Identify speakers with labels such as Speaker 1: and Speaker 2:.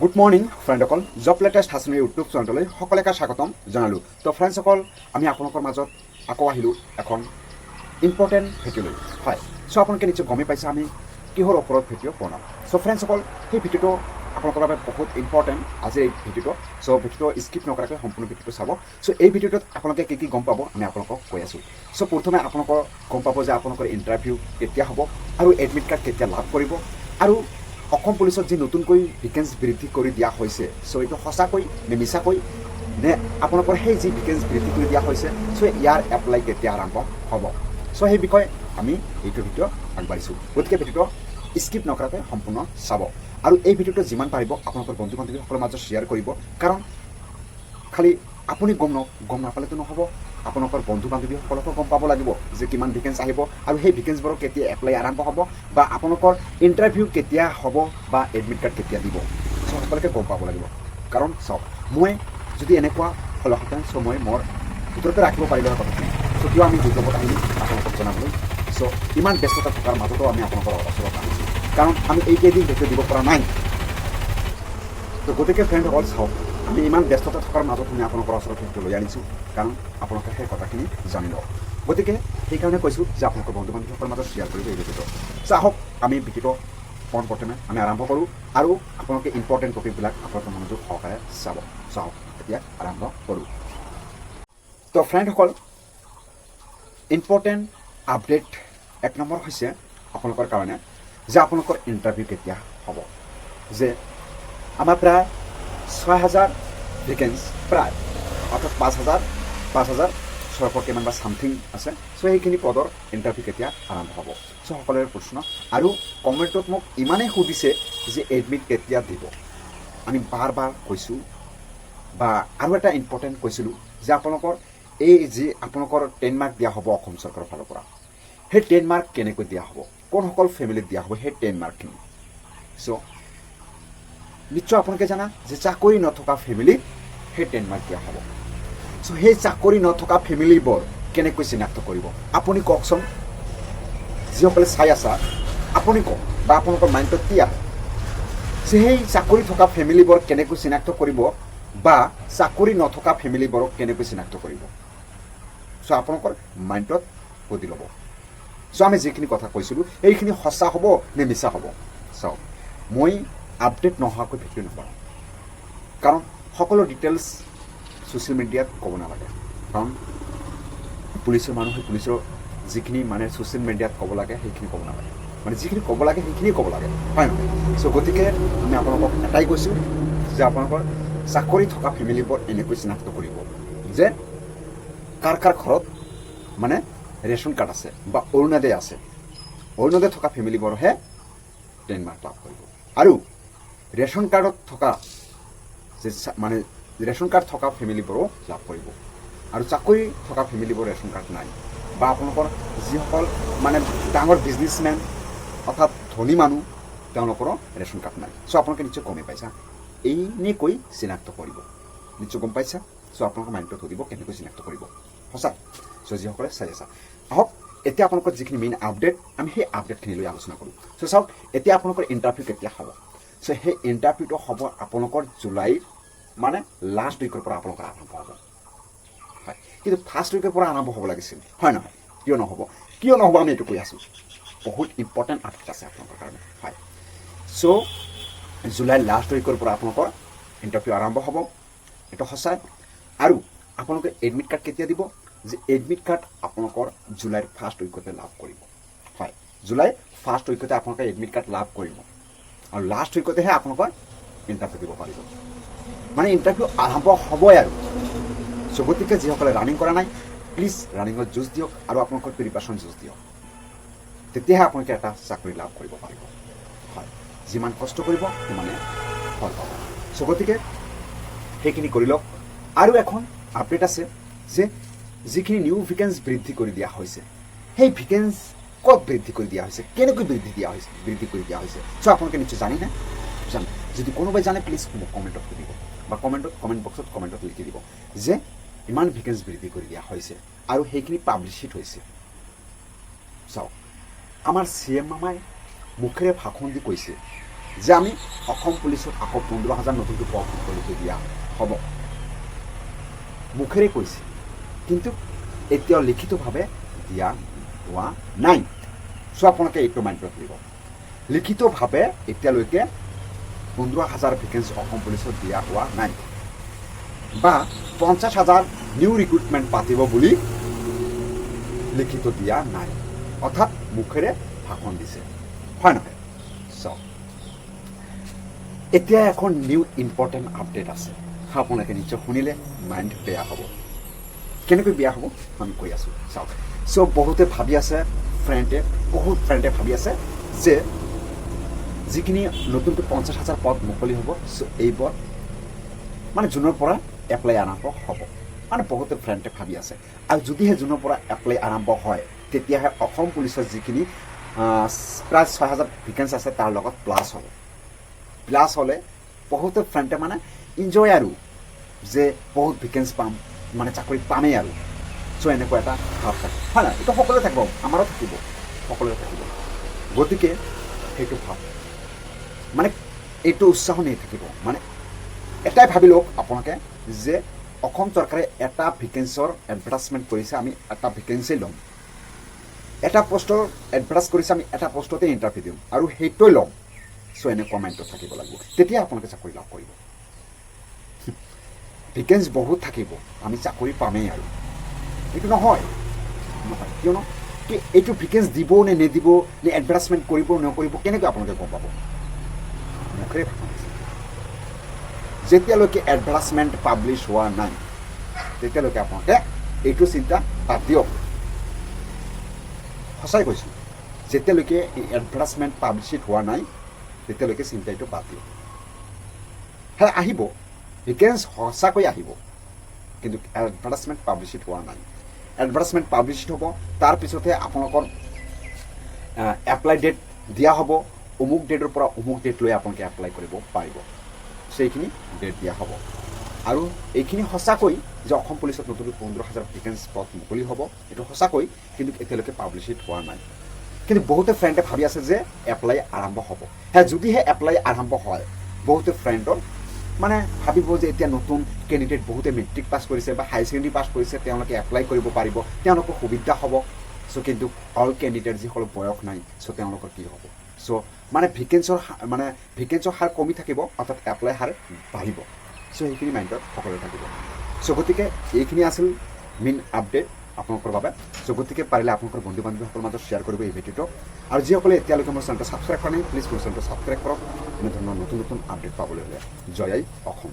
Speaker 1: Good morning ফ্ৰেণ্ডসকল job latest হাচনিৰ YouTube চেনেললৈ সকলোকে স্বাগতম জনালোঁ। তো ফ্ৰেণ্ডসকল আমি আপোনালোকৰ মাজত আকৌ আহিলোঁ এখন ইম্পৰ্টেণ্ট ভিডিঅ'লৈ হয় চ' আপোনালোকে নিশ্চয় গমেই পাইছে আমি কিহৰ ওপৰত ভিডিঅ' বনাম। চ' ফ্ৰেণ্ডসকল সেই ভিডিঅ'টো আপোনালোকৰ বাবে বহুত ইম্পৰ্টেণ্ট আজিৰ এই ভিডিঅ'টো চ' ভিডিঅ'টো স্কিপ নকৰাকৈ সম্পূৰ্ণ ভিডিঅ'টো চাব। চ' এই ভিডিঅ'টোত আপোনালোকে কি কি গম পাব আমি আপোনালোকক কৈ আছোঁ। চ' প্ৰথমে আপোনালোকৰ গম পাব যে আপোনালোকৰ ইণ্টাৰভিউ কেতিয়া হ'ব আৰু এডমিট কাৰ্ড কেতিয়া লাভ কৰিব। আৰু অসম পুলিচত যি নতুনকৈ ভেকেঞ্চি বৃদ্ধি কৰি দিয়া হৈছে, চ' এইটো সঁচাকৈ নে মিছাকৈ, নে আপোনালোকৰ সেই যি ভেকেঞ্চি বৃদ্ধি কৰি দিয়া হৈছে, চ' ইয়াৰ এপ্লাই কেতিয়া আৰম্ভ হ'ব? চ' সেই বিষয়ে আমি এইটো ভিডিঅ' আগবাঢ়িছোঁ। গতিকে ভিডিঅ'টো স্কিপ নকৰাকৈ সম্পূৰ্ণ চাব। আৰু এই ভিডিঅ'টো যিমান পাৰিব আপোনালোকৰ বন্ধু বান্ধৱীসকলৰ মাজত শ্বেয়াৰ কৰিব। কাৰণ খালি আপুনি গম ন, গম নাপালেতো নহ'ব। আপোনালোকৰ বন্ধু বান্ধৱীসকলকো গম পাব লাগিব যে কিমান ভেকেঞ্চি আহিব আৰু সেই ভেকেঞ্চিবোৰৰ কেতিয়া এপ্লাই আৰম্ভ হ'ব বা আপোনালোকৰ ইণ্টাৰভিউ কেতিয়া হ'ব বা এডমিট কাৰ্ড কেতিয়া দিব। চ' সকলোকে গম পাব লাগিব। কাৰণ, চাওক, মই যদি এনেকুৱা হ'লহেঁতেন চ' মই মোৰ ভিতৰতে ৰাখিব পাৰিলোঁ হয় কথাখিনি চ' কিয় আমি গুজবত আহিলোঁ আপোনালোকক জনাবলৈ। চ' ইমান ব্যস্ততা থকাৰ মাজতো আমি আপোনালোকৰ ওচৰত আহিছোঁ কাৰণ, আমি এইকেইদিন ভিডিঅ' দিব পৰা নাই। তো, গতিকে ফ্ৰেণ্ডসকল চাওক আমি ইমান ব্যস্ততা থকাৰ মাজত আমি আপোনালোকৰ ওচৰত ভিডিঅ' লৈ আনিছোঁ, কাৰণ আপোনালোকে সেই কথাখিনি জানি লওক। গতিকে, সেইকাৰণে কৈছোঁ যে আপোনালোকৰ বন্ধু বান্ধৱীসকলৰ মাজত শ্বেয়াৰ কৰিব এই ভিডিঅ'টো চ' আহক আমি ভিডিঅ'টো পোনপ্ৰথমে আমি আৰম্ভ কৰোঁ আৰু আপোনালোকে ইম্পৰ্টেণ্ট টপিকবিলাক আপোনালোকৰ মনোযোগ সহকাৰে চাব। চ' আহক এতিয়া আৰম্ভ কৰোঁ। তো ফ্ৰেণ্ডসকল ইম্পৰ্টেণ্ট আপডেট এক নম্বৰ হৈছে আপোনালোকৰ কাৰণে যে আপোনালোকৰ ইণ্টাৰভিউ কেতিয়া হ'ব। যে আমাৰ প্ৰায় ছয় হাজাৰ ভেকেঞ্চি প্ৰায়। অৰ্থাৎ পাঁচ হাজাৰ পাঁচ হাজাৰ ছয়শো কিমান বা ছামথিং আছে। চ' সেইখিনি পদৰ ইণ্টাৰভিউ কেতিয়া আৰম্ভ হ'ব? চ' সকলোৰে প্ৰশ্ন। আৰু কমেণ্টত মোক ইমানেই সুধিছে যে এডমিট কেতিয়া দিব। আমি বাৰ বাৰ কৈছোঁ বা আৰু এটা ইম্পৰ্টেণ্ট কৈছিলোঁ যে আপোনালোকৰ এই যি আপোনালোকৰ টেন মাৰ্ক দিয়া হ'ব অসম চৰকাৰৰ ফালৰ পৰা, সেই টেন মাৰ্ক কেনেকৈ দিয়া হ'ব? কোনসকল ফেমিলিক দিয়া হ'ব সেই টেন মাৰ্কখিনি চ' নিশ্চয় আপোনালোকে জানা, যে চাকৰি নথকা ফেমিলিক সেই মাৰ্ক দিয়া হ'ব। চ' সেই চাকৰি নথকা ফেমিলিবোৰ কেনেকৈ চিনাক্ত কৰিব? আপুনি কওকচোন। যিসকলে চাই আছা, আপুনি কওক, বা আপোনালোকৰ মাইণ্ডত কি আহে? যে সেই চাকৰি থকা ফেমিলিবোৰ কেনেকৈ চিনাক্ত কৰিব, বা চাকৰি নথকা ফেমিলিবোৰক কেনেকৈ চিনাক্ত কৰিব? চ' আপোনালোকৰ মাইণ্ডত সুধি ল'ব। চ' আমি যিখিনি কথা কৈছিলোঁ এইখিনি সঁচা হ'ব নে মিছা হ'ব? চাওক, মই আপডেট নোহোৱাকৈ ভিডিঅ' নকৰোঁ কাৰণ সকলো ডিটেইলছ ছ'চিয়েল মিডিয়াত ক'ব নালাগে। কাৰণ পুলিচৰ মানুহে, পুলিচৰ যিখিনি মানে ছ'চিয়েল মিডিয়াত ক'ব লাগে, সেইখিনি ক'ব নালাগে। মানে যিখিনি ক'ব লাগে, সেইখিনিয়ে ক'ব লাগে। হয় নহয়? চ' গতিকে আমি আপোনালোকক এটাই কৈছোঁ যে আপোনালোকৰ চাকৰি থকা ফেমিলিবোৰ এনেকৈ চিনাক্ত কৰিব যে কাৰ কাৰ ঘৰত মানে ৰেচন কাৰ্ড আছে বা অৰুণোদয় আছে। অৰুণোদয় থকা ফেমিলিবোৰহে টেন মাৰ্ক লাভ কৰিব। আৰু ৰেচন কাৰ্ডত থকা যে মানে ৰেচন কাৰ্ড থকা ফেমিলিবোৰো লাভ কৰিব। আৰু চাকৰি থকা ফেমিলিবোৰ ৰেচন কাৰ্ড নাই। বা আপোনালোকৰ যিসকল মানে ডাঙৰ বিজনেছমেন অৰ্থাৎ ধনী মানুহ, তেওঁলোকৰো ৰেচন কাৰ্ড নাই। চ' আপোনালোকে নিশ্চয় গমেই পাইছা। এনেকৈ চিনাক্ত কৰিব। নিশ্চয় গম পাইছা? চ' আপোনালোকৰ মাইণ্ডত সুধিব কেনেকৈ চিনাক্ত কৰিব। সঁচা। চ' যিসকলে চাই আছা। আহক, এতিয়া আপোনালোকৰ যিখিনি মেইন আপডেট আমি সেই আপডেটখিনি লৈ আলোচনা কৰোঁ। চ' চাওক, এতিয়া আপোনালোকৰ ইণ্টাৰভিউ কেতিয়া হ'ব? সেই ইণ্টাৰভিউটো হ'ব আপোনালোকৰ জুলাইৰ মানে লাষ্ট উইকৰ পৰা আপোনালোকৰ আৰম্ভ হ'ব হয় কিন্তু ফাৰ্ষ্ট উইকৰ পৰা আৰম্ভ হ'ব লাগিছিল হয় নহয় কিয় নহ'ব কিয় নহ'ব আমি এইটো কৈ আছোঁ বহুত ইম্পৰ্টেণ্ট আপডেট আছে আপোনালোকৰ কাৰণে হয় চ' জুলাই লাষ্ট উইকৰ পৰা আপোনালোকৰ ইণ্টাৰভিউ আৰম্ভ হ'ব এইটো সঁচাই আৰু আপোনালোকে এডমিট কাৰ্ড কেতিয়া দিব যে এডমিট কাৰ্ড আপোনালোকৰ জুলাইৰ ফাৰ্ষ্ট উইকতে লাভ কৰিব হয় জুলাই ফাৰ্ষ্ট উইকতে আপোনালোকে এডমিট কাৰ্ড লাভ কৰিব আৰু লাষ্ট উইকতেহে আপোনালোকৰ ইণ্টাৰভিউ দিব পাৰিব। মানে ইণ্টাৰভিউ আৰম্ভ হ'বই আৰু। চ' গতিকে যিসকলে ৰানিং কৰা নাই প্লিজ ৰানিঙত যুঁজ দিয়ক আৰু আপোনালোকৰ প্ৰিপাৰেশ্যন যুঁজ দিয়ক। তেতিয়াহে আপোনালোকে এটা চাকৰি লাভ কৰিব পাৰিব। হয়, যিমান কষ্ট কৰিব, সিমানে ফল পাব। চ' গতিকে সেইখিনি কৰি লওক। আৰু এখন আপডেট আছে যে যিখিনি নিউ ভেকেঞ্চি বৃদ্ধি কৰি দিয়া হৈছে, সেই ভেকেঞ্চি ক'ত বৃদ্ধি কৰি দিয়া হৈছে কেনেকৈ বৃদ্ধি দিয়া হৈছে বৃদ্ধি কৰি দিয়া হৈছে চ' আপোনালোকে নিশ্চয় জানেনে জানে যদি কোনোবাই জানে প্লিজ মোক কমেণ্টত সুধিব বা কমেণ্টত কমেণ্ট বক্সত কমেণ্টত লিখি দিব যে ইমান ভেকেঞ্চি বৃদ্ধি কৰি দিয়া হৈছে আৰু সেইখিনি পাব্লিচিত হৈছে চাওক আমাৰ চি এম মামাই মুখেৰে ভাষণ দি কৈছে যে আমি অসম পুলিচত আকৌ পোন্ধৰ হাজাৰ নতুনকৈ পদ দিয়া হ'ব মুখেৰে কৈছে কিন্তু এতিয়াও লিখিতভাৱে দিয়া হোৱা নাই। চ' আপোনালোকে এইটো মাইণ্ড ৰাখিব লিখিতভাৱে এতিয়ালৈকে পোন্ধৰ হাজাৰ ভেকেঞ্চি অসম পুলিচত দিয়া হোৱা নাই। বা পঞ্চাছ হাজাৰ নিউ ৰিক্ৰুটমেণ্ট পাতিব বুলি লিখিত দিয়া নাই। অৰ্থাৎ মুখেৰে ভাষণ দিছে। হয় নহয়? চাওক। এতিয়া এখন নিউ ইম্পৰ্টেণ্ট আপডেট আছে। আপোনালোকে নিশ্চয় শুনিলে মাইণ্ড বেয়া হ'ব। কেনেকৈ বেয়া হ'ব, আমি কৈ আছোঁ। চাওক চ' বহুতে ভাবি আছে ফ্ৰেণ্ডে বহুত ফ্ৰেণ্ডে ভাবি আছে যে যিখিনি নতুনকৈ পঞ্চাছ হাজাৰ পদ মুকলি হ'ব চ' এইবোৰ মানে জুনৰ পৰা এপ্লাই আৰম্ভ হ'ব। মানে বহুতে ফ্ৰেণ্ডে ভাবি আছে। আৰু যদিহে জুনৰ পৰা এপ্লাই আৰম্ভ হয়, তেতিয়াহে অসম পুলিচৰ যিখিনি প্ৰায় ছয় হাজাৰ ভেকেঞ্চি আছে, তাৰ লগত প্লাছ হ'ব। প্লাছ হ'লে বহুতে ফ্ৰেণ্ডে মানে ইনজয় আৰু যে বহুত ভেকেঞ্চি পাম। মানে চাকৰি পামেই আৰু। চ' এনেকুৱা এটা ভাৱ থাকে। হয় নাই এইটো সকলোৱে থাকিব, আমাৰো থাকিব, সকলোৰে থাকিব। গতিকে সেইটো ভাৱ। মানে এইটো উৎসাহ নি থাকিব। মানে এটাই ভাবি লওক আপোনালোকে যে অসম চৰকাৰে এটা ভেকেঞ্চিৰ এডভাৰ্টাইজমেণ্ট কৰিছে, আমি এটা ভেকেঞ্চি ল'ম। এটা পষ্টৰ এডভাৰ্টাইজ কৰিছে, আমি এটা পষ্টতে ইণ্টাৰভিউ দিম। আৰু সেইটোৱে ল'ম। চ' এনেকুৱা মাইণ্ডত থাকিব লাগিব। তেতিয়া আপোনালোকে চাকৰি লাভ কৰিব। ভেকেঞ্চি বহুত থাকিব। আমি চাকৰি পামেই আৰু। এইটো নহয়। নহয় কিয়নো কি এইটো ভেকেঞ্চি দিব নে নিদিব নে এডভাৰ্টাইজমেণ্ট কৰিব নকৰিব, কেনেকৈ আপোনালোকে গম পাব? মুখেৰে যেতিয়ালৈকে এডভাৰ্টাইজমেণ্ট পাব্লিছ হোৱা নাই, তেতিয়ালৈকে আপোনালোকে এইটো চিন্তা বাদ দিয়ক। সঁচাই কৈছোঁ, যেতিয়ালৈকে এডভাৰ্টাইজমেণ্ট পাব্লিছিড হোৱা নাই, তেতিয়ালৈকে চিন্তা এইটো বাদ দিয়ক। হয় আহিব। ভেকেঞ্চ সঁচাকৈ আহিব কিন্তু এডভাৰ্টাইজমেণ্ট পাব্লিছিড হোৱা নাই এডভাৰ্টাইজমেণ্ট পাব্লিছিড হ'ব তাৰপিছতহে আপোনালোকৰ এপ্লাই ডেট দিয়া হ'ব অমুক ডেটৰ পৰা অমুক ডেট লৈ আপোনালোকে এপ্লাই কৰিব পাৰিব সেইখিনি ডেট দিয়া হ'ব আৰু এইখিনি সঁচাকৈ যে অসম পুলিচত নতুনকৈ পোন্ধৰ হাজাৰ ভেকেঞ্চি পদ মুকলি হ'ব এইটো সঁচাকৈ কিন্তু এতিয়ালৈকে পাব্লিছিড হোৱা নাই কিন্তু বহুতে ফ্ৰেণ্ডে ভাবি আছে যে এপ্লাই আৰম্ভ হ'ব হে যদিহে এপ্লাই আৰম্ভ হয় বহুতে ফ্ৰেণ্ডৰ মানে ভাবিব যে এতিয়া নতুন কেণ্ডিডেট বহুতে মেট্ৰিক পাছ কৰিছে বা হায়াৰ ছেকেণ্ডেৰী পাছ কৰিছে, তেওঁলোকে এপ্লাই কৰিব পাৰিব তেওঁলোকৰ সুবিধা হ'ব। চ' কিন্তু অল কেণ্ডিডেট যিসকলৰ বয়স নাই চ' তেওঁলোকৰ কি হ'ব? চ' মানে ভেকেঞ্চৰ মানে ভেকেঞ্চৰ হাৰ কমি থাকিব, অৰ্থাৎ এপ্লাই হাৰ বাঢ়িব। চ' সেইখিনি মাইণ্ডত সকলোৱে থাকিব। চ' গতিকে এইখিনি আছিল মেইন আপডেট আপোনালোকৰ বাবে। চ' গতিকে পাৰিলে আপোনালোকৰ বন্ধু বান্ধৱীসকলৰ মাজত শ্বেয়াৰ কৰিব এই ভিডিঅ'টো। আৰু যিসকলে এতিয়ালৈকে মোৰ চেনেলটো ছাবস্ক্ৰাইব কৰা নাই প্লিজ মোৰ চেনেলটো ছাবস্ক্ৰাইব কৰক। এনেধৰণৰ নতুন নতুন আপডেট পাবলৈ হ'লে জয় আই অসম।